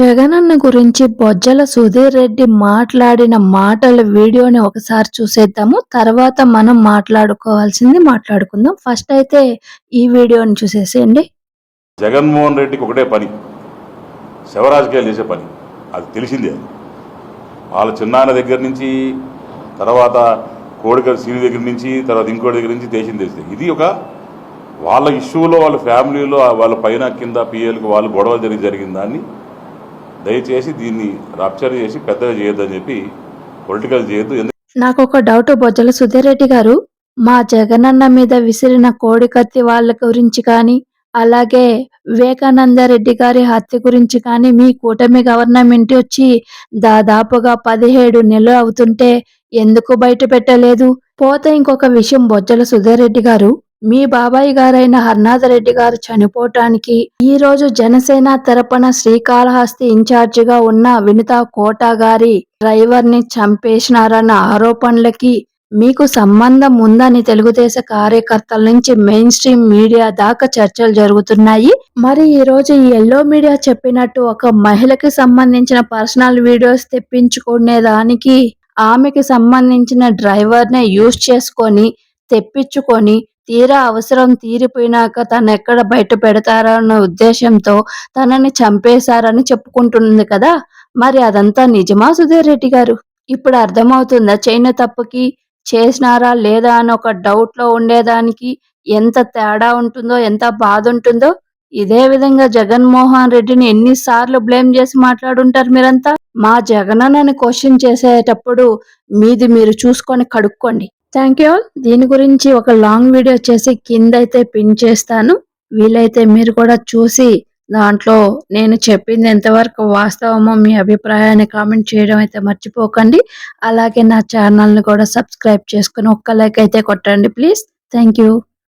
జగనన్న గురించి బొజ్జల సుధీర్ రెడ్డి మాట్లాడిన మాటల వీడియోని ఒకసారి చూసేద్దాము. తర్వాత మనం మాట్లాడుకోవాల్సింది మాట్లాడుకుందాం. ఫస్ట్ అయితే ఈ వీడియోని చూసేసేయండి. జగన్మోహన్ రెడ్డికి ఒకటే పని. శివరాజకీయాలు చేసే పని. అది తెలిసిందే అది. వాళ్ళ చిన్నాన్న దగ్గర నుంచి తర్వాత కోడిక సీని దగ్గర నుంచి తర్వాత ఇంకోటి దగ్గర నుంచి దేశం తెలిసింది. ఇది ఒక వాళ్ళ ఇష్యూలో వాళ్ళ ఫ్యామిలీలో వాళ్ళ పైన కింద పిఎల్కి వాళ్ళు గొడవలు జరిగి జరిగిన దాన్ని దయచేసి దీన్ని రప్చర్ చేసి పెద్దగా చేయొద్దని చెప్పి పొలిటికల్ చేయొద్దు. నాకు ఒక డౌట్ బొజ్జల సుధీరెడ్డి గారు మా జగనన్న మీద విసిరిన కోడికత్తి వాళ్ళ గురించి కానీ అలాగే వివేకానంద రెడ్డి గారి హత్య గురించి కానీ మీ కూటమి గవర్నమెంట్ వచ్చి దాదాపుగా పదిహేడు నెలలు అవుతుంటే ఎందుకు బయట పెట్టలేదు? పోతే ఇంకొక విషయం బొజ్జల సుధీర్ రెడ్డి గారు మీ బాబాయ్ గారైన హర్నాథ రెడ్డి గారు చనిపోవటానికి ఈ రోజు జనసేన తరపున శ్రీకాళహస్తి ఇన్ఛార్జిగా ఉన్న వినితా కోట గారి డ్రైవర్ని చంపేసినారన్న ఆరోపణలకి మీకు సంబంధం ఉందని తెలుగుదేశ కార్యకర్తల నుంచి మెయిన్ స్ట్రీమ్ మీడియా దాకా చర్చలు జరుగుతున్నాయి. మరి ఈ రోజు ఈ ఎల్లో మీడియా చెప్పినట్టు ఒక మహిళకి సంబంధించిన పర్సనల్ వీడియోస్ తెప్పించుకునే దానికి ఆమెకి సంబంధించిన డ్రైవర్నే యూజ్ చేసుకొని తెప్పించుకొని తీరా అవసరం తీరిపోయినాక తను ఎక్కడ బయట పెడతారన్న ఉద్దేశంతో తనని చంపేశారని చెప్పుకుంటుంది కదా? మరి అదంతా నిజమా సుధీర్ రెడ్డి గారు? ఇప్పుడు అర్థమవుతుందా చైన తప్పుకి చేసినారా లేదా అని ఒక డౌట్లో ఉండేదానికి ఎంత తేడా ఉంటుందో ఎంత బాధ ఉంటుందో? ఇదే విధంగా జగన్మోహన్ రెడ్డిని ఎన్నిసార్లు బ్లేమ్ చేసి మాట్లాడుంటారు మీరంతా? మా జగనన్నని క్వశ్చన్ చేసేటప్పుడు మీది మీరు చూసుకొని కడుక్కోండి. థ్యాంక్ యూ ఆల్ దీని గురించి ఒక లాంగ్ వీడియో చేసి కింద అయితే పిన్ చేస్తాను. వీలైతే మీరు కూడా చూసి దాంట్లో నేను చెప్పింది ఎంతవరకు వాస్తవమో మీ అభిప్రాయాన్ని కామెంట్ చేయడం అయితే మర్చిపోకండి. అలాగే నా ఛానల్ని కూడా సబ్స్క్రైబ్ చేసుకుని ఒక్క లైక్ అయితే కొట్టండి ప్లీజ్ థ్యాంక్ యూ